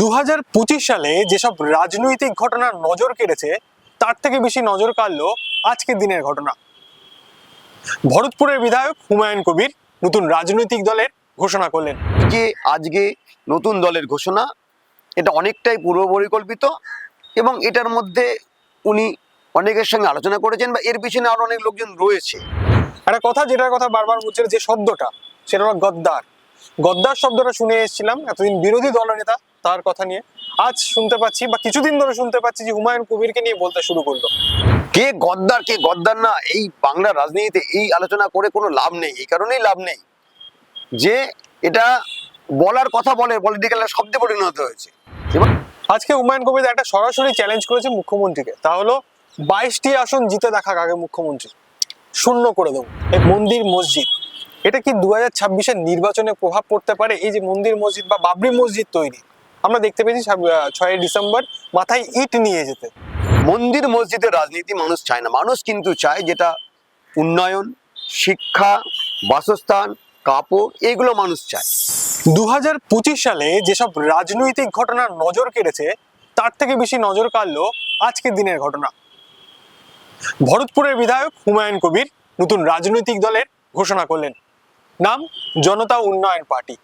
দু হাজার পঁচিশ সালে যেসব রাজনৈতিক ঘটনা নজর কেড়েছে তার থেকে বেশি নজর কাড়লো আজকের দিনের ঘটনা। ভরতপুরের বিধায়ক হুমায়ুন কবির নতুন রাজনৈতিক দলের ঘোষণা করলেন। যে আজকে নতুন দলের ঘোষণা এটা অনেকটাই পূর্ব পরিকল্পিত এবং এটার মধ্যে উনি অনেকের সঙ্গে আলোচনা করেছেন বা এর পিছনে আরও অনেক লোকজন রয়েছে। একটা কথা যেটার কথা বারবার বলছিল যে শব্দটা সেটা হলো গদ্দার। গদ্দার শব্দটা শুনে এসেছিলাম এতদিন বিরোধী দলনেতা তার কথা নিয়ে। আজ শুনতে পাচ্ছি বা কিছুদিন ধরে শুনতে পাচ্ছি যে হুমায়ুন কবিরকে নিয়ে বলতে শুরু করল। কে গদ্দার কে গদ্দার না এই বাংলার রাজনীতিতে এই আলোচনা করে কোনো লাভ নেই এই কারণেই লাভ নেই। যে এটা বলার কথা বলে পলিটিক্যাল শব্দে পরিণত হয়েছে। আজকে হুমায়ুন কবির একটা সরাসরি চ্যালেঞ্জ করেছে মুখ্যমন্ত্রীকে। তা হলো বাইশটি আসন জিতে দেখা আগে মুখ্যমন্ত্রী। শূন্য করে দেবো। মন্দির মসজিদ। এটা কি দু হাজার ছাব্বিশের নির্বাচনে প্রভাব পড়তে পারে? এই যে মন্দির মসজিদ বা বাবরি মসজিদ তৈরি আমরা দেখতে পেয়েছি ছয়ই ডিসেম্বর মাথায় ইট নিয়ে যেতে। মন্দির মসজিদের রাজনীতি মানুষ চায় না। মানুষ কিন্তু চায় যেটা উন্নয়ন শিক্ষা বাসস্থান কাপড় এগুলো মানুষ চায়। দু হাজার পঁচিশ সালে যেসব রাজনৈতিক ঘটনা নজর কেড়েছে তার থেকে বেশি নজর কাড়লো আজকের দিনের ঘটনা। ভরতপুরের বিধায়ক হুমায়ুন কবির নতুন রাজনৈতিক দলের ঘোষণা করলেন। নাম জনতা উন্নয়ন পার্টি।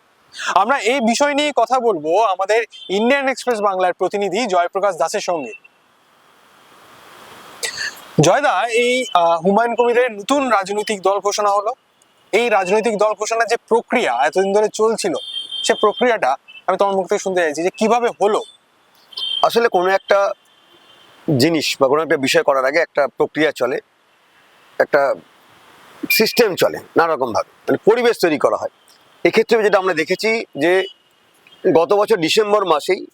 আমরা এই বিষয় নিয়ে কথা বলব আমাদের ইন্ডিয়ান এক্সপ্রেস বাংলার প্রতিনিধি জয়প্রকাশ দাসের সঙ্গে। জয়দা, এই হুমায়ুন কবিরের নতুন রাজনৈতিক দল ঘোষণা হলো। এই রাজনৈতিক দল ঘোষণার যে প্রক্রিয়া এতদিন ধরে চলছিল, সে প্রক্রিয়াটা আমি তোমার মুখ থেকে শুনতে চাইছি যে কীভাবে হলো? আসলে কোনো একটা জিনিস বা কোনো একটা বিষয় করার আগে একটা প্রক্রিয়া চলে। একটা সিস্টেম চলে নানা রকম ভাবে মানে পরিবেশ তৈরি করা হয়। এক্ষেত্রে যেটা আমরা দেখেছি যে গত বছর ডিসেম্বর মাসেই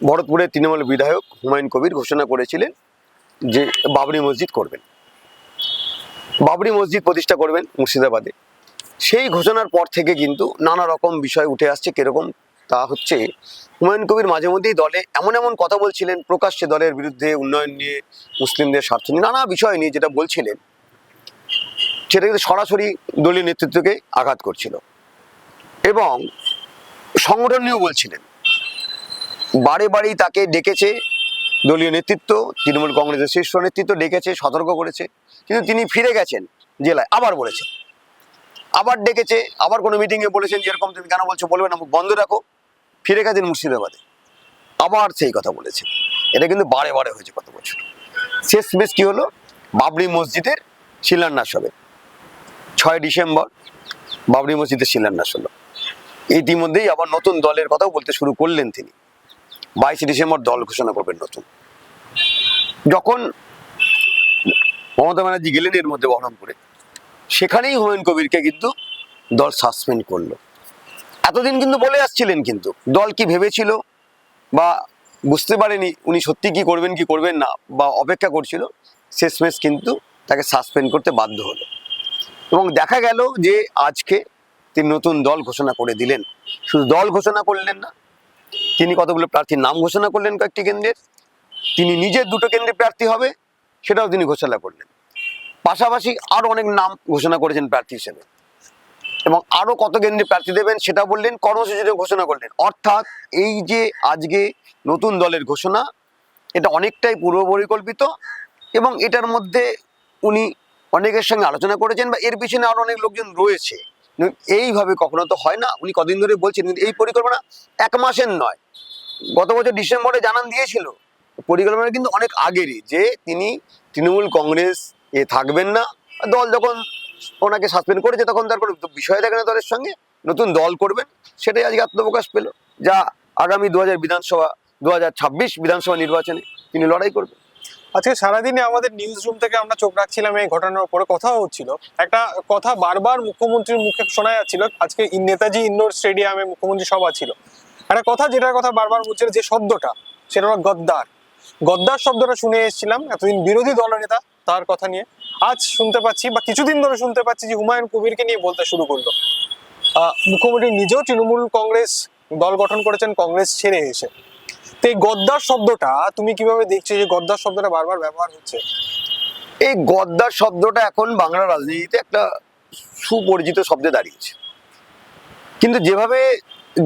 ভরতপুরের তৃণমূল বিধায়ক হুমায়ুন কবির ঘোষণা করেছিলেন যে বাবরি মসজিদ করবেন। বাবরি মসজিদ প্রতিষ্ঠা করবেন মুর্শিদাবাদে। সেই ঘোষণার পর থেকে কিন্তু নানা রকম বিষয় উঠে আসছে কীরকম তা হচ্ছে হুমায়ুন কবির মাঝে মধ্যেই দলে এমন এমন কথা বলছিলেন, প্রকাশ্যে দলের বিরুদ্ধে উন্নয়ন নিয়ে, মুসলিমদের স্বার্থ নিয়ে, নানা বিষয় নিয়ে যেটা বলছিলেন। সেটা কিন্তু সরাসরি দলীয় নেতৃত্বকে আঘাত করছিল। এবং সংগঠন নিয়েও বলছিলেন, বারে বারেই তাকে ডেকেছে দলীয় নেতৃত্ব, তৃণমূল কংগ্রেসের শীর্ষ নেতৃত্ব ডেকেছে, সতর্ক করেছে, কিন্তু তিনি ফিরে গেছেন জেলায়, আবার বলেছেন। আবার ডেকেছে, আবার কোনো মিটিংয়ে বলেছেন যেরকম তুমি কেন বলছো, বলবে না বন্ধ রাখো। ফিরে গেছেন মুর্শিদাবাদে। আবার সেই কথা বলেছে। এটা কিন্তু বারে বারে হয়েছে কত বছর। শেষ বেশ কি হলো? বাবরি মসজিদের শিলান্যাস হবে। ছয় ডিসেম্বর বাবরি মসজিদের শিলান্যাস হলো ইতিমধ্যেই আবার নতুন দলের কথাও বলতে শুরু করলেন তিনি। বাইশে ডিসেম্বর দল ঘোষণা করবেন নতুন। যখন মমতা ব্যানার্জি গেলেন এর মধ্যে বহরমপুরে, সেখানেই হুমায়ুন কবিরকে কিন্তু দল সাসপেন্ড করল। এতদিন কিন্তু বলে আসছিলেন কিন্তু, দল কি ভেবেছিল বা বুঝতে পারেনি উনি সত্যি কি করবেন কি করবেন না বা অপেক্ষা করছিল, শেষমেশ কিন্তু তাকে সাসপেন্ড করতে বাধ্য হলো। এবং দেখা গেল যে আজকে তিনি নতুন দল ঘোষণা করে দিলেন। শুধু দল ঘোষণা করলেন না, তিনি কতগুলো প্রার্থীর নাম ঘোষণা করলেন কয়েকটি কেন্দ্রের তিনি নিজের দুটো কেন্দ্রে প্রার্থী হবে, সেটাও তিনি ঘোষণা করলেন। পাশাপাশি আরও অনেক নাম ঘোষণা করেছেন প্রার্থী হিসেবে। এবং আরও কত কেন্দ্রে প্রার্থী দেবেন সেটা বললেন, কর্মসূচিতে ঘোষণা করলেন। অর্থাৎ এই যে আজকে নতুন দলের ঘোষণা, এটা অনেকটাই পূর্ব পরিকল্পিত এবং এটার মধ্যে উনি অনেকের সঙ্গে আলোচনা করেছেন বা এর পিছনে আরও অনেক লোকজন রয়েছে। এইভাবে কখনো তো হয় না। উনি কদিন ধরে বলছেন, কিন্তু এই পরিকল্পনা এক মাসের নয়। গত বছর ডিসেম্বরে জানান দিয়েছিল। পরিকল্পনা কিন্তু অনেক আগেরই যে তিনি তৃণমূল কংগ্রেস এ থাকবেন না। দল যখন ওনাকে সাসপেন্ড করেছে, তখন তার কোনো বিষয় থাকে না দলের সঙ্গে। নতুন দল করবেন, সেটাই আজকে আত্মপ্রকাশ পেল। যা আগামী দু বিধানসভা, দু হাজার ছাব্বিশ বিধানসভা নির্বাচনে তিনি লড়াই করবেন। আজকে সারাদিনে আমাদের নিউজ রুম থেকে আমরা চোখ রাখছিলাম, এই ঘটনার উপরে কথা হচ্ছিল। একটা কথা বারবার মুখ্যমন্ত্রীর মুখে শোনা যাচ্ছিল, আজকে নেতাজি ইন্ডোর স্টেডিয়ামে মুখ্যমন্ত্রী সভা ছিল। একটা কথা যেটার কথা বারবার বলছিল, যে শব্দটা, সেটা হলো গদ্দার। গদ্দার শব্দটা শুনে এসেছিলাম, এতদিন বিরোধী দলনেতা তার কথা নিয়ে। আজ শুনতে পাচ্ছি বা কিছুদিন ধরে শুনতে পাচ্ছি যে হুমায়ুন কবিরকে নিয়ে বলতে শুরু করল। মুখ্যমন্ত্রী নিজেও তৃণমূল কংগ্রেস দল গঠন করেছেন, কংগ্রেস ছেড়ে এসে। তো এই গদ্দার শব্দটা তুমি কীভাবে দেখছ যে গদ্দার শব্দটা বারবার ব্যবহার হচ্ছে? এই গদ্দার শব্দটা এখন বাংলা রাজনীতিতে একটা সুপরিচিত শব্দে দাঁড়িয়েছে। কিন্তু যেভাবে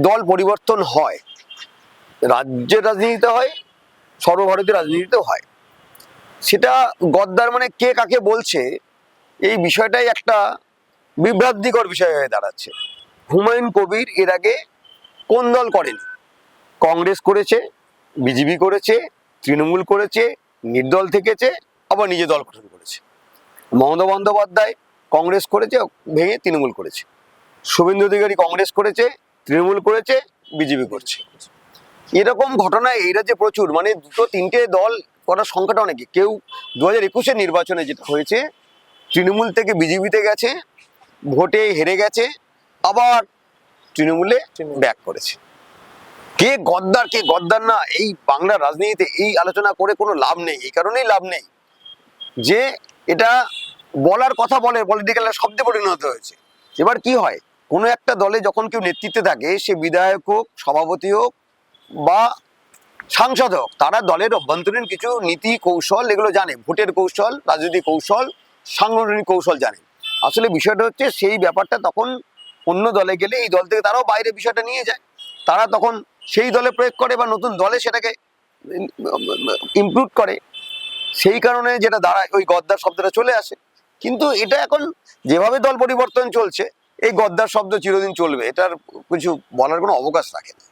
দল পরিবর্তন হয়, রাজ্যের রাজনীতিতে হয়, সর্বভারতীয় রাজনীতিতেও হয়, সেটা গদ্দার মানে কে কাকে বলছে, এই বিষয়টাই একটা বিভ্রান্তিকর বিষয় হয়ে দাঁড়াচ্ছে। হুমায়ুন কবির এর আগে কোন দল করেনি? কংগ্রেস করেছে বিজেপি করেছে তৃণমূল করেছে নির্দল থেকেছে আবার নিজে দল গঠন করেছে। মমতা বন্দ্যোপাধ্যায় কংগ্রেস করেছে ভেঙে তৃণমূল করেছে। শুভেন্দু অধিকারী কংগ্রেস করেছে তৃণমূল করেছে বিজেপি করছে। এরকম ঘটনা এই রাজ্যে প্রচুর মানে দুটো তিনটে দল করার সংখ্যাটা অনেক। কেউ দু হাজার একুশের নির্বাচনে যেটা হয়েছে তৃণমূল থেকে বিজেপিতে গেছে ভোটে হেরে গেছে আবার তৃণমূলে ব্যাক করেছে। কে গদ্দার কে গদ্দার না, এই বাংলার রাজনীতিতে এই আলোচনা করে কোনো লাভ নেই, এই কারণেই লাভ নেই। যে এটা বলার কথা বলে পলিটিক্যাল শব্দে পরিণত হয়েছে। এবার কি হয়? কোনো একটা দলে যখন কেউ নেতৃত্বে থাকে, সে বিধায়ক হোক, সভাপতি হোক বা সাংসদ হোক, তারা দলের অভ্যন্তরীণ কিছু নীতি কৌশল, এগুলো জানে। ভোটের কৌশল, রাজনৈতিক কৌশল, সাংগঠনিক কৌশল জানে। আসলে বিষয়টা হচ্ছে সেই ব্যাপারটা তখন অন্য দলে গেলে এই দল থেকে তারাও বাইরে বিষয়টা নিয়ে যায়। তারা তখন সেই দলে প্রয়োগ করে বা নতুন দলে সেটাকে ইমপ্রুভ করে, সেই কারণে যেটা দাঁড়ায়, ওই গদ্দার শব্দটা চলে আসে। কিন্তু এটা এখন যেভাবে দল পরিবর্তন চলছে, এই গদ্দার শব্দ চিরদিন চলবে, এটার কিছু বলার কোনো অবকাশ রাখে না।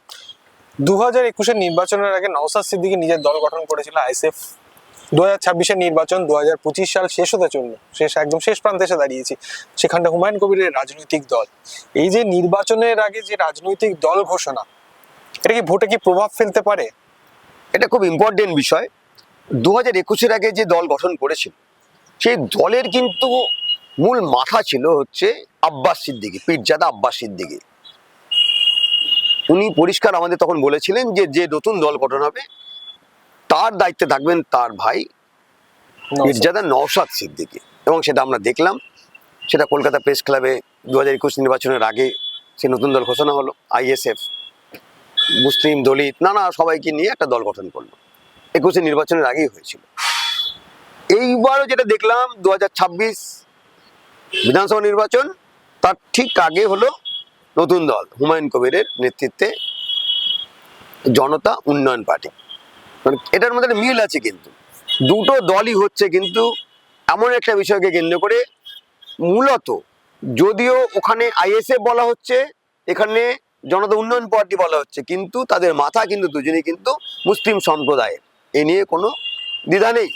দু হাজার একুশের নির্বাচনের আগে নওসাদ সিদ্দিকী নিজের দল গঠন করেছিল আইএসএফ। দু হাজার ছাব্বিশের নির্বাচন দু হাজার পঁচিশ সাল শেষ হতে চলল, শেষ, একদম শেষ প্রান্তে এসে দাঁড়িয়েছি, সেখানটা হুমায়ুন কবিরের রাজনৈতিক দল। এই যে নির্বাচনের আগে যে রাজনৈতিক দল ঘোষণা এটা কি ভোটে কি প্রভাব ফেলতে পারে? এটা খুব ইম্পর্টেন্ট বিষয়। দু হাজার একুশের আগে যে দল গঠন করেছিল সেই দলের কিন্তু মূল মাথা ছিল হচ্ছে আব্বাস সিদ্দিকি পীরজাদা আব্বাস সিদ্দিকী। উনি পরিষ্কার আমাদের তখন বলেছিলেন যে যে নতুন দল গঠন হবে তার দায়িত্বে থাকবেন তার ভাই মির্জাদা নওশাদ সিদ্দিকি। এবং সেটা আমরা দেখলাম সেটা কলকাতা প্রেস ক্লাবে দু হাজার একুশ নির্বাচনের আগে সে নতুন দল ঘোষণা হলো আইএসএফ। মুসলিম দলিত, নানা সবাইকে নিয়ে একটা দল গঠন করল। একুশে নির্বাচনের আগেই হয়েছিল। এইবারও যেটা দেখলাম দু হাজার ছাব্বিশ বিধানসভা নির্বাচন, তার ঠিক আগে হলো নতুন দল, হুমায়ুন কবিরের নেতৃত্বে জনতা উন্নয়ন পার্টি। মানে এটার মধ্যে মিল আছে কিন্তু। দুটো দলই হচ্ছে কিন্তু এমন একটা বিষয়কে কেন্দ্র করে মূলত যদিও ওখানে আইএসএফ বলা হচ্ছে, এখানে জনতা উন্নয়ন পার্টি বলা হচ্ছে, কিন্তু তাদের মাথা কিন্তু দুজনেই কিন্তু মুসলিম সম্প্রদায়ের। এ নিয়ে কোনো দ্বিধা নেই।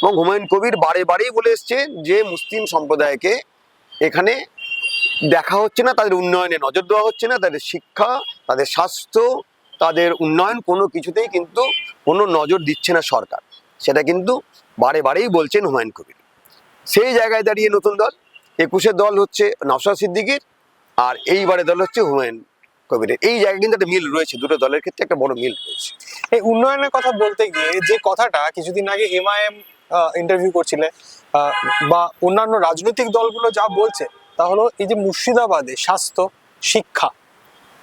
এবং হুমায়ুন কবির বারে বারেই বলে এসছে যে, মুসলিম সম্প্রদায়কে এখানে দেখা হচ্ছে না, তাদের উন্নয়নে নজর দেওয়া হচ্ছে না, তাদের শিক্ষা, তাদের স্বাস্থ্য, তাদের উন্নয়ন কোনো কিছুতেই কিন্তু কোনো নজর দিচ্ছে না সরকার। সেটা কিন্তু বারে বারেই বলছেন হুমায়ুন কবির। সেই জায়গায় দাঁড়িয়ে নতুন দল একুশের দল হচ্ছে নওশাদ সিদ্দিকির, আর এইবারে দল হচ্ছে হুমায়ুন কবিরের এই জায়গায় কিন্তু একটা মিল রয়েছে, দুটো দলের ক্ষেত্রে একটা বড় মিল রয়েছে। এই উন্নয়নের কথা বলতে গিয়ে যে কথাটা কিছুদিন আগে এমআইএম ইন্টারভিউ করছিলে বা অন্যান্য রাজনৈতিক দলগুলো যা বলছে, তা হলো এই যে মুর্শিদাবাদে স্বাস্থ্য, শিক্ষা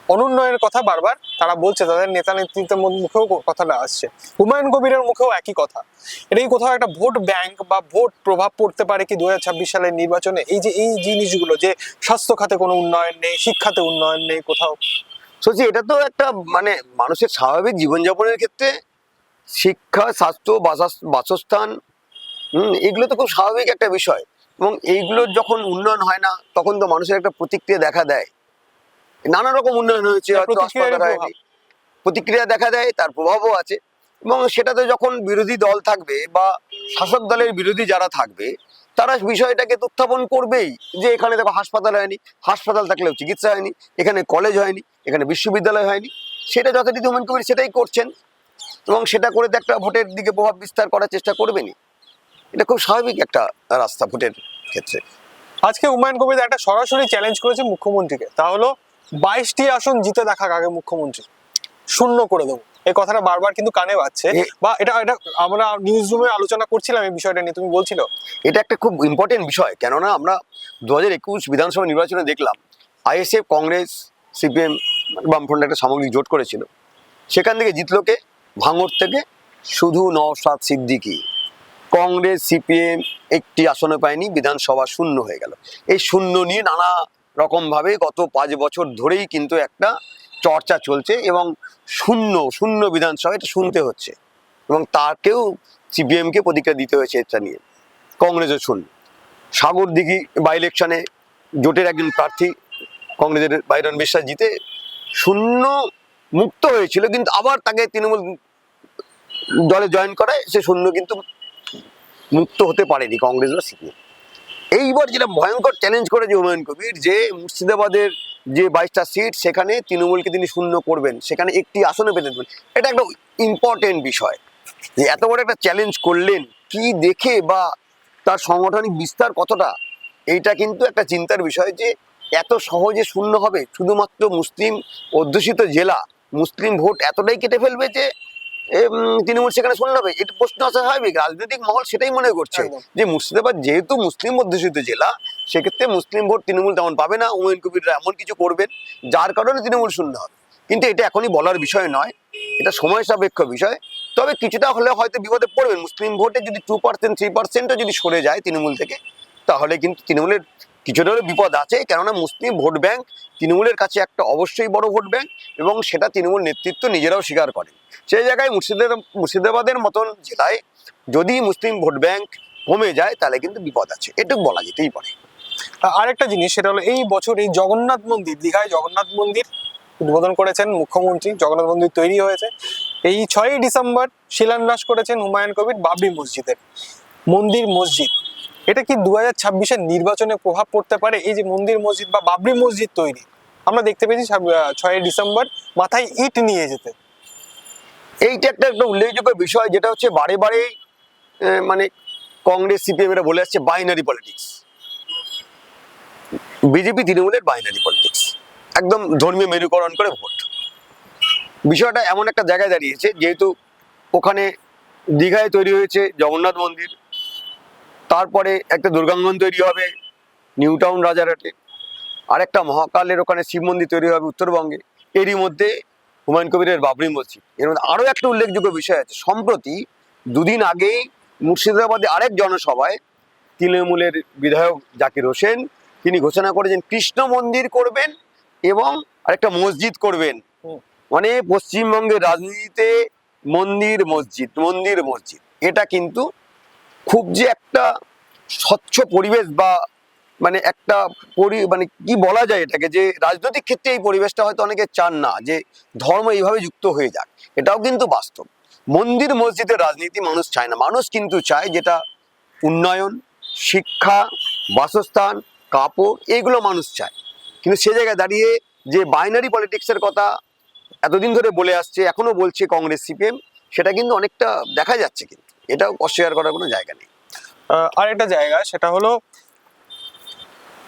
অনুন্নয়নের কথা বারবার তারা বলছে, তাদের নেতা নেতৃত্বের মুখেও কথাটা আসছে। হুমায়ুন কবিরের মুখেও একই কথা। এটাই কোথাও একটা ভোট ব্যাংক বা ভোট প্রভাব পড়তে পারে কি দু সালের নির্বাচনে? এই যে, এই জিনিসগুলো যে স্বাস্থ্য খাতে কোনো উন্নয়ন নেই, শিক্ষাতে উন্নয়ন নেই কোথাও। সত্যি এটা তো একটা মানে মানুষের স্বাভাবিক জীবনযাপনের ক্ষেত্রে শিক্ষা, স্বাস্থ্য বাসাস- বাসস্থান, হুম, এগুলো তো খুব স্বাভাবিক একটা বিষয়। এবং এইগুলোর যখন উন্নয়ন হয় না, তখন তো মানুষের একটা প্রতিক্রিয়া দেখা দেয়। নানা রকম উন্নয়ন হয়েছে হ্যাঁ, হয়তো হাসপাতাল প্রতিক্রিয়া দেখা দেয় তার প্রভাবও আছে। এবং সেটাতে যখন বিরোধী দল থাকবে বা শাসক দলের বিরোধী যারা থাকবে তারা বিষয়টাকে উত্থাপন করবেই। যে এখানে দেখো হাসপাতাল হয়নি হাসপাতাল থাকলেও চিকিৎসা হয়নি এখানে কলেজ হয়নি এখানে বিশ্ববিদ্যালয় হয়নি। সেটা যথারীতি হুমায়ুন কবির সেটাই করছেন। এবং সেটা করে তো একটা ভোটের দিকে প্রভাব বিস্তার করার চেষ্টা করবেনই। এটা খুব স্বাভাবিক একটা রাস্তা ভোটের ক্ষেত্রে। আজকে হুমায়ুন কবির একটা সরাসরি চ্যালেঞ্জ করেছে মুখ্যমন্ত্রীকে। তা হলো বাইশটি আসন জিতে দেখা আগে মুখ্যমন্ত্রী। শূন্য করে দেবো। এই কথাটা বারবার কিন্তু কানে বাজছে। বা এটা এটা আমরা নিউজ রুমে আলোচনা করছিলাম এই বিষয়টা নিয়ে তুমি বলছিল। এটা একটা খুব ইম্পর্টেন্ট বিষয় কেননা আমরা দু হাজার একুশ বিধানসভা নির্বাচনে দেখলাম আইএসএফ কংগ্রেস সিপিএম বামফ্রন্ট একটা সামগ্রিক জোট করেছিল। সেখান থেকে জিতলো কে ভাঙড় থেকে শুধু নওশাদ সিদ্দিকি। কংগ্রেস সিপিএম একটি আসনে পায়নি বিধানসভা শূন্য হয়ে গেল। এই শূন্য নিয়ে নানা রকমভাবে গত পাঁচ বছর ধরেই কিন্তু একটা চর্চা চলছে এবং শূন্য শূন্য বিধানসভা এটা শুনতে হচ্ছে এবং তাকেও সিপিএমকে প্রতিক্রিয়া দিতে হয়েছে এটা নিয়ে। কংগ্রেসও শূন্য। সাগর দিঘি বাই ইলেকশনে জোটের একজন প্রার্থী কংগ্রেসের বাইরন বিশ্বাস জিতে শূন্য মুক্ত হয়েছিল, কিন্তু আবার তাকে তৃণমূল দলে জয়েন করায়, সে শূন্য কিন্তু মুক্ত হতে পারেনি কংগ্রেস বা সিপিএম। এইবার যেটা ভয়ঙ্কর চ্যালেঞ্জ করেছে হুমায়ুন কবির, যে মুর্শিদাবাদের যে বাইশটা সিট সেখানে তৃণমূলকে তিনি শূন্য করবেন। সেখানে একটি আসনে পেতে দেবেন। এটা একটা ইম্পর্টেন্ট বিষয়। যে এত বড় একটা চ্যালেঞ্জ করলেন, কি দেখে বা তার সাংগঠনিক বিস্তার কতটা? এইটা কিন্তু একটা চিন্তার বিষয় যে এত সহজে শূন্য হবে। শুধুমাত্র মুসলিম অধ্যুষিত জেলা, মুসলিম ভোট এতটাই কেটে ফেলবে যে তৃণমূল সেখানে শূন্য হবে এটা প্রশ্ন আসা স্বাভাবিক। রাজনৈতিক মহল সেটাই মনে করছে। যে মুর্শিদাবাদ যেহেতু মুসলিম অধ্যুষিত জেলা সেক্ষেত্রে মুসলিম ভোট তৃণমূল তেমন পাবে না। হুমায়ুন কবিররা এমন কিছু করবেন যার কারণে তৃণমূল শূন্য হবে। কিন্তু এটা এখনই বলার বিষয় নয়। এটা সময় সাপেক্ষ বিষয়। তবে কিছুটা হলে হয়তো বিপদে পড়বেন। মুসলিম ভোটে যদি টু পার্সেন্ট থ্রি পার্সেন্টও যদি সরে যায় তৃণমূল থেকে তাহলে কিন্তু তৃণমূলের কিছুটা হলে বিপদ আছে, কেননা মুসলিম ভোট ব্যাংক তৃণমূলের কাছে একটা অবশ্যই বড় ভোট ব্যাংক এবং সেটা তৃণমূল নেতৃত্ব নিজেরাও স্বীকার করে। সেই জায়গায় মুর্শিদাবাদ, মুর্শিদাবাদের মতন জেলায় যদি মুসলিম ভোট ব্যাংক কমে যায়, তাহলে কিন্তু বিপদ আছে। এটুকু বলা যেতেই পারে। আরেকটা জিনিস, সেটা হলো এই বছর এই জগন্নাথ মন্দির, দীঘায় জগন্নাথ মন্দির উদ্বোধন করেছেন মুখ্যমন্ত্রী, জগন্নাথ মন্দির তৈরি হয়েছে। এই ছয়ই ডিসেম্বর শিলান্যাস করেছেন হুমায়ুন কবির বাবরি মসজিদের, মন্দির মসজিদ। এটা কি দু হাজার ছাব্বিশের নির্বাচনে প্রভাব পড়তে পারে? এই যে মন্দির মসজিদ বা বাবরি মসজিদ তৈরি, আমরা দেখতে পেয়েছি ছয়ই ডিসেম্বর মাথায় ইট নিয়ে যেতে। এইটা একটা একটা উল্লেখযোগ্য বিষয়, যেটা হচ্ছে বারে বারে মানে কংগ্রেস, সিপিএম এরা বলে আসছে বাইনারি পলিটিক্স বিজেপি, তৃণমূলের বাইনারি পলিটিক্স একদম ধর্মীয় মেরুকরণ করে ভোট। বিষয়টা এমন একটা জায়গায় দাঁড়িয়েছে, যেহেতু ওখানে দীঘায় তৈরি হয়েছে জগন্নাথ মন্দির তারপরে একটা দুর্গাঙ্গন তৈরি হবে নিউ টাউন রাজারহাটে। আর একটা মহাকালের ওখানে শিব মন্দির তৈরি হবে উত্তরবঙ্গে। এরই মধ্যে হুমায়ুন কবিরের বাবরি মসজিদ। এর মধ্যে আরও একটা উল্লেখযোগ্য বিষয় আছে। সম্প্রতি দুদিন আগেই মুর্শিদাবাদে আরেক জনসভায় তৃণমূলের বিধায়ক জাকির হোসেন তিনি ঘোষণা করেছেন কৃষ্ণ মন্দির করবেন এবং আরেকটা মসজিদ করবেন। মানে পশ্চিমবঙ্গের রাজনীতিতে মন্দির মসজিদ মন্দির মসজিদ। এটা কিন্তু খুব যে একটা স্বচ্ছ পরিবেশ বা মানে একটা পরি মানে কি বলা যায় এটাকে যে রাজনৈতিক ক্ষেত্রে এই পরিবেশটা হয়তো অনেকে চান না যে ধর্ম এইভাবে যুক্ত হয়ে যাক। এটাও কিন্তু বাস্তব। মন্দির মসজিদের রাজনীতি মানুষ চায় না। মানুষ কিন্তু চায় যেটা উন্নয়ন, শিক্ষা, বাসস্থান, কাপড় এইগুলো মানুষ চায়। কিন্তু সে জায়গায় দাঁড়িয়ে যে বাইনারি পলিটিক্সের কথা এতদিন ধরে বলে আসছে, এখনও বলছে কংগ্রেস, সিপিএম, সেটা কিন্তু অনেকটা দেখা যাচ্ছে কিন্তু। এটাও অস্বীকার করার কোনো জায়গা নেই। আহ, আরেকটা জায়গা সেটা হলো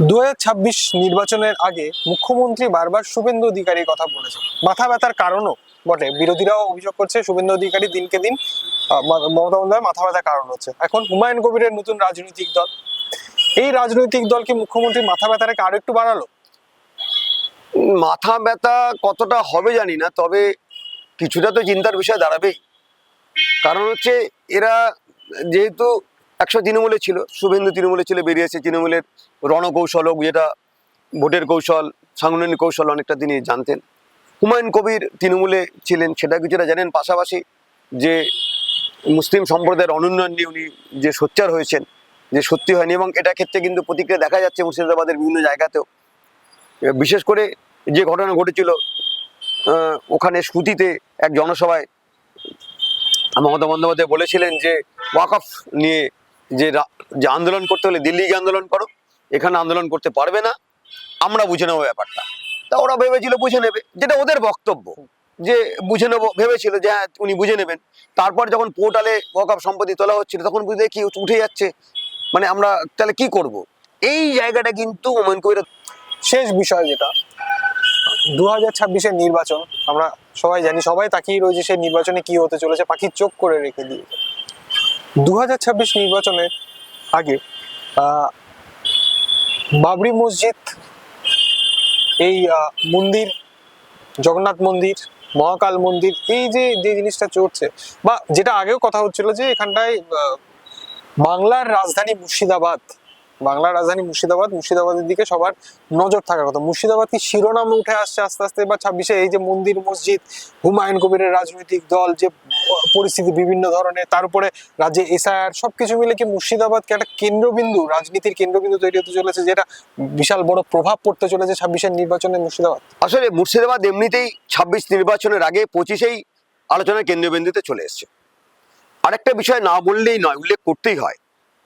দুহাজার ছাব্বিশ নির্বাচনের আগে মুখ্যমন্ত্রী বারবার শুভেন্দু অধিকারীর কথা বলেছে মাথা ব্যথার কারণও বটে। বিরোধীরাও অভিযোগ করছে শুভেন্দু অধিকারী দিনকে দিন মমতা বন্দ্যোপাধ্যায় মাথা ব্যথার কারণ হচ্ছে। এখন হুমায়ুন কবিরের নতুন রাজনৈতিক দল। এই রাজনৈতিক দল কি মুখ্যমন্ত্রী মাথা ব্যথাটাকে আরও একটু বাড়ালো? মাথা ব্যথা কতটা হবে জানি না তবে কিছুটা তো চিন্তার বিষয় দাঁড়াবেই। কারণ হচ্ছে এরা যেহেতু একশো তৃণমূলে ছিল, শুভেন্দু তৃণমূলে ছিল, বেরিয়েছে তৃণমূলের রণকৌশল হোক, যেটা ভোটের কৌশল, সাংগঠনিক কৌশল অনেকটা তিনি জানতেন। হুমায়ুন কবির তৃণমূলে ছিলেন, সেটা কিছুটা জানেন। পাশাপাশি যে মুসলিম সম্প্রদায়ের অনুন্নয়ন নিয়ে উনি যে সোচ্চার হয়েছেন, যে সত্যি হয়নি, এবং এটা ক্ষেত্রে কিন্তু প্রতিক্রিয়া দেখা যাচ্ছে মুর্শিদাবাদের বিভিন্ন জায়গাতেও। বিশেষ করে যে ঘটনা ঘটেছিল ওখানে সুতিতে এক জনসভায় মমতা বন্দ্যোপাধ্যায় বলেছিলেন যে ওয়াকফ নিয়ে যে যে আন্দোলন করতে হলে দিল্লি গিয়ে আন্দোলন করো, এখানে আন্দোলন করতে পারবে না, আমরা বুঝে নেব ব্যাপারটা। তা ওরা ভেবেছিল বুঝে নেবে, যেটা ওদের বক্তব্য, যে বুঝে নেব, ভেবেছিল যে হ্যাঁ উনি বুঝে নেবেন। তারপর যখন পোর্টালে ওয়াকফ সম্পত্তি তোলা হচ্ছিল, তখন বুঝতে কি উঠে যাচ্ছে মানে আমরা তাহলে কি করব? এই জায়গাটা কিন্তু হুমায়ুন কবির শেষ বিষয় যেটা। দু হাজার ছাব্বিশের নির্বাচন, আমরা সবাই জানি, সবাই তাকিয়ে রয়েছে সেই নির্বাচনে কি হতে চলেছে, পাখির চোখ করে রেখে দিয়ে। দু হাজার ছাব্বিশ নির্বাচনের আগে বাবরি মসজিদ, এই মন্দির, জগন্নাথ মন্দির, মহাকাল মন্দির, এই যে যে জিনিসটা চলছে, বা যেটা আগেও কথা হচ্ছিল যে এখানটায় বাংলার রাজধানী মুর্শিদাবাদ বাংলার রাজধানী মুর্শিদাবাদ, মুর্শিদাবাদের দিকে সবার নজর থাকার কথা। মুর্শিদাবাদ কি শিরোনামে উঠে আসছে আস্তে আস্তে বা ছাব্বিশে, এই যে মন্দির, মসজিদ, হুমায়ুন কবিরের রাজনৈতিক দল, যে পরিস্থিতি বিভিন্ন ধরনের, তার উপরে রাজ্যে এসআইআর, সবকিছু মিলে কি মুর্শিদাবাদকে একটা কেন্দ্রবিন্দু, রাজনীতির কেন্দ্রবিন্দু তৈরি হতে চলেছে, যেটা বিশাল বড় প্রভাব পড়তে চলেছে ছাব্বিশের নির্বাচনে মুর্শিদাবাদ? আসলে মুর্শিদাবাদ এমনিতেই ছাব্বিশ নির্বাচনের আগে পঁচিশেই আলোচনার কেন্দ্রবিন্দুতে চলে এসছে। আরেকটা বিষয় না বললেই নয়, উল্লেখ করতেই হয়,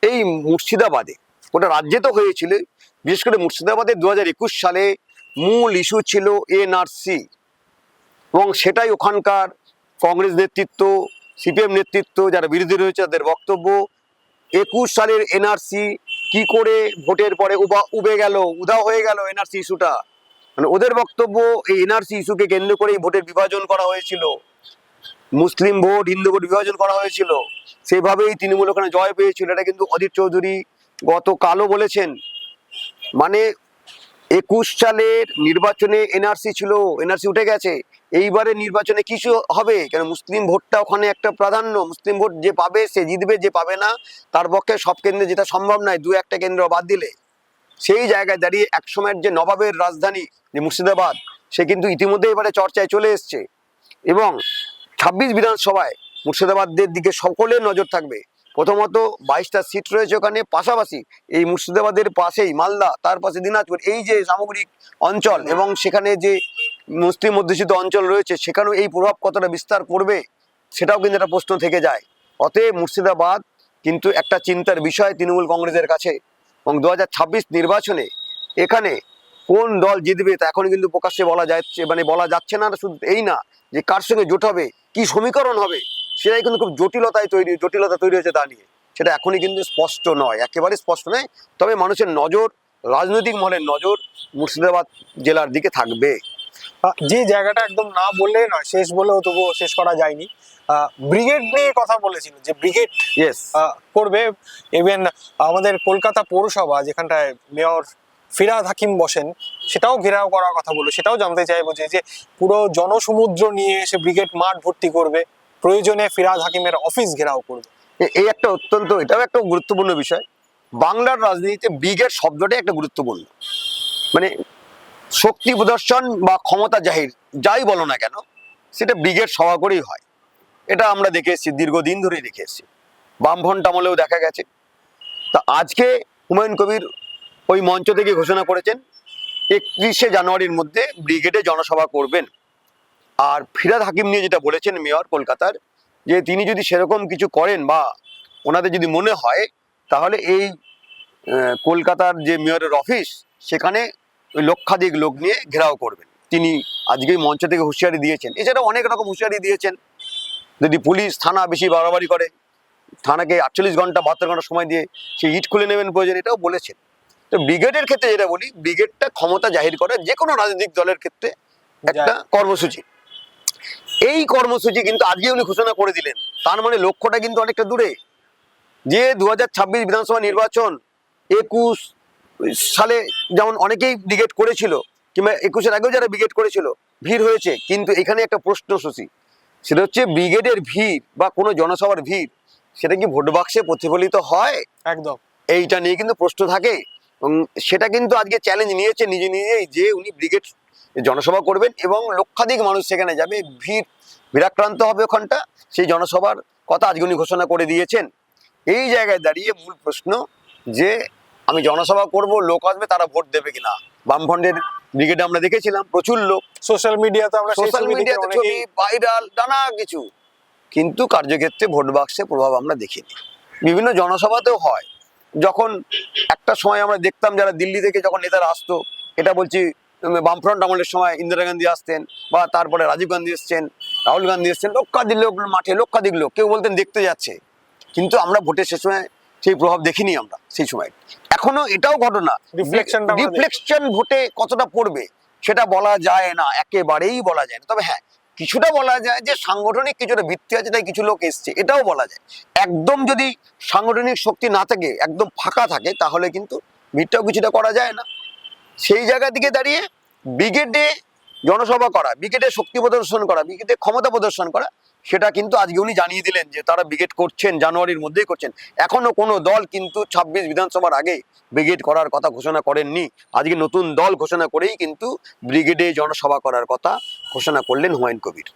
এই মুর্শিদাবাদে ওটা রাজ্যে তো হয়েছিল। বিশেষ করে মুর্শিদাবাদে দু হাজার একুশ সালে মূল ইস্যু ছিল এনআরসি এবং সেটাই ওখানকার কংগ্রেস নেতৃত্ব সিপিএম নেতৃত্ব যারা বিরোধী রয়েছে তাদের বক্তব্য। একুশ সালের এনআরসি কি করে ভোটের পরে উবা, উবে গেল, উধাও হয়ে গেল এনআরসি ইস্যুটা মানে ওদের বক্তব্য, এই এনআরসি ইস্যুকে কেন্দ্র করেই ভোটের বিভাজন করা হয়েছিল। মুসলিম ভোট, হিন্দু ভোট বিভাজন করা হয়েছিল। সেভাবেই তৃণমূল ওখানে জয় পেয়েছিল, এটা কিন্তু অধীর চৌধুরী গতকালও বলেছেন মানে একুশ সালের নির্বাচনে এনআরসি ছিল, এনআরসি উঠে গেছে এইবারে নির্বাচনে কিছু হবে? কেন মুসলিম ভোটটা ওখানে একটা প্রাধান্য, মুসলিম ভোট যে পাবে সে জিতবে, যে পাবে না, তার পক্ষে সব কেন্দ্রে যেটা সম্ভব নয়, দু একটা কেন্দ্র বাদ দিলে। সেই জায়গায় দাঁড়িয়ে একসময়ের যে নবাবের রাজধানী, যে মুর্শিদাবাদ, সে কিন্তু ইতিমধ্যে এবারে চর্চায় চলে এসছে। এবং ছাব্বিশ বিধানসভায় মুর্শিদাবাদের দিকে সকলের নজর থাকবে। প্রথমত বাইশটা সিট রয়েছে ওখানে, পাশাপাশি এই মুর্শিদাবাদের পাশেই মালদা, তার পাশে দিনাজপুর, এই যে সামগ্রিক অঞ্চল এবং সেখানে যে মুসলিম অধ্যুষিত অঞ্চল রয়েছে, সেখানেও এই প্রভাব কতটা বিস্তার করবে সেটাও কিন্তু একটা প্রশ্ন থেকে যায়। অতএব মুর্শিদাবাদ কিন্তু একটা চিন্তার বিষয় তৃণমূল কংগ্রেসের কাছে এবং দু হাজার ছাব্বিশ নির্বাচনে এখানে কোন দল জিতবে তা এখন কিন্তু প্রকাশ্যে বলা যাচ্ছে মানে বলা যাচ্ছে না, শুধু এই না যে কার সঙ্গে জোট হবে, কি সমীকরণ হবে সেটাই কিন্তু খুব জটিলতায় তৈরি জটিলতা তৈরি হয়েছে তা নিয়ে। সেটা এখনই কিন্তু স্পষ্ট নয় একেবারে স্পষ্ট নয়। তবে মানুষের নজর রাজনৈতিক মহলের নজর মুর্শিদাবাদ জেলার দিকে থাকবে। যে জায়গাটা একদম না বললে নয় শেষ বলেও তবুও শেষ করা যায়নি। ব্রিগেড নিয়ে কথা বলেছিল যে ব্রিগেড ইয়েস করবে। ইভেন আমাদের কলকাতা পৌরসভা যেখানটায় মেয়র ফিরাদ হাকিম বসেন সেটাও ঘেরাও করার কথা বলল। সেটাও জানতে চাইব যে যে পুরো জনসমুদ্র নিয়ে এসে ব্রিগেড মাঠ ভর্তি করবে। প্রয়োজনে ফিরাদ হাকিমের অফিস ঘেরাও করবে। এই একটা অত্যন্ত, এটাও একটা গুরুত্বপূর্ণ বিষয়। বাংলার রাজনীতিতে ব্রিগেড শব্দটাই একটা গুরুত্বপূর্ণ। মানে শক্তি প্রদর্শন বা ক্ষমতা জাহির, যাই বলো না কেন, সেটা ব্রিগেড সভা করেই হয়। এটা আমরা দেখে এসেছি, দীর্ঘদিন ধরেই দেখে এসেছি। বামফ্রন্ট আমলেও দেখা গেছে। তা আজকে হুমায়ুন কবির ওই মঞ্চ থেকে ঘোষণা করেছেন, একত্রিশে জানুয়ারির মধ্যে ব্রিগেডে জনসভা করবেন। আর ফিরাদ হাকিম নিয়ে যেটা বলেছেন মেয়র কলকাতার যে তিনি যদি সেরকম কিছু করেন বা ওনাদের যদি মনে হয় তাহলে এই কলকাতার যে মেয়রের অফিস সেখানে ওই লক্ষাধিক লোক নিয়ে ঘেরাও করবেন। তিনি আজকে মঞ্চ থেকে হুঁশিয়ারি দিয়েছেন। এছাড়াও অনেক রকম হুঁশিয়ারি দিয়েছেন। যদি পুলিশ থানা বেশি বাড়াবাড়ি করে থানাকে আটচল্লিশ ঘণ্টা বাহাত্তর ঘণ্টা সময় দিয়ে সে ইট খুলে নেবেন প্রয়োজন এটাও বলেছেন। তো ব্রিগেডের ক্ষেত্রে যেটা বলি ব্রিগেডটা ক্ষমতা জাহির করে যে কোনো রাজনৈতিক দলের ক্ষেত্রে একটা কর্মসূচি। এই কর্মসূচি কিন্তু আজকে উনি ঘোষণা করে দিলেন। তার মানে লক্ষ্যটা কিন্তু অনেকটা দূরে। যে দু হাজার ছাব্বিশ বিধানসভা নির্বাচন একুশ সালে যেমন অনেকেই ব্রিগেড করেছিল কিংবা একুশের আগেও যারা ব্রিগেড করেছিল ভিড় হয়েছে। কিন্তু এখানে একটা প্রশ্ন শশী সেটা হচ্ছে ব্রিগেডের ভিড় বা কোনো জনসভার ভিড় সেটা কি ভোট বাক্সে প্রতিফলিত হয়? একদম। এইটা নিয়ে কিন্তু প্রশ্ন থাকে। সেটা কিন্তু আজকে চ্যালেঞ্জ নিয়েছে নিজে নিজেই যে উনি ব্রিগেড জনসভা করবেন এবং লক্ষাধিক মানুষ সেখানে যাবে। ভিড় ভিড়াক্রান্ত হবে ওখানটা। সেই জনসভার কথা আজকে উনি ঘোষণা করে দিয়েছেন। এই জায়গায় দাঁড়িয়ে মূল প্রশ্ন যে আমি জনসভা করব লোক আসবে তারা ভোট দেবে কিনা? বামফ্রন্টের ব্রিগেডে আমরা দেখেছিলাম প্রচুর লোক। সোশ্যাল মিডিয়াতে আমরা সোশ্যাল মিডিয়াতে ছবি ভাইরাল নানা কিছু। কিন্তু কার্যক্ষেত্রে ভোট বাক্সে প্রভাব আমরা দেখিনি। বিভিন্ন জনসভাতেও হয়। যখন একটা সময় আমরা দেখতাম যারা দিল্লি থেকে যখন নেতারা আসতো এটা বলছি বামফ্রন্ট আমলের সময় ইন্দিরা গান্ধী আসতেন বা তারপরে রাজীব গান্ধী এসছেন রাহুল গান্ধী এসছেন লক্ষাধিক লোক মাঠে লক্ষাধিক লোক কেউ বলতেন দেখতে যাচ্ছে। কিন্তু আমরা ভোটের সে সময় সেই প্রভাব দেখিনি আমরা সেই সময়। এখনও এটাও ঘটনা। রিফ্লেকশন ভোটে কতটা পড়বে সেটা বলা যায় না একেবারেই বলা যায় না। তবে হ্যাঁ কিছুটা বলা যায় যে সাংগঠনিক কিছুটা ভিত্তি আছে তাই কিছু লোক এসছে এটাও বলা যায়। একদম যদি সাংগঠনিক শক্তি না থাকে একদম ফাঁকা থাকে তাহলে কিন্তু ভিড়টাও কিছুটা করা যায় না। সেই জায়গা দিকে দাঁড়িয়ে ব্রিগেডে জনসভা করা ব্রিগেডে শক্তি প্রদর্শন করা ব্রিগেডে ক্ষমতা প্রদর্শন করা, সেটা কিন্তু আজকে উনি জানিয়ে দিলেন যে তারা ব্রিগেড করছেন, জানুয়ারির মধ্যেই করছেন। এখনও কোনো দল কিন্তু ছাব্বিশ বিধানসভার আগে ব্রিগেড করার কথা ঘোষণা করেননি। আজকে নতুন দল ঘোষণা করেই কিন্তু ব্রিগেডে জনসভা করার কথা ঘোষণা করলেন হুমায়ুন কবির।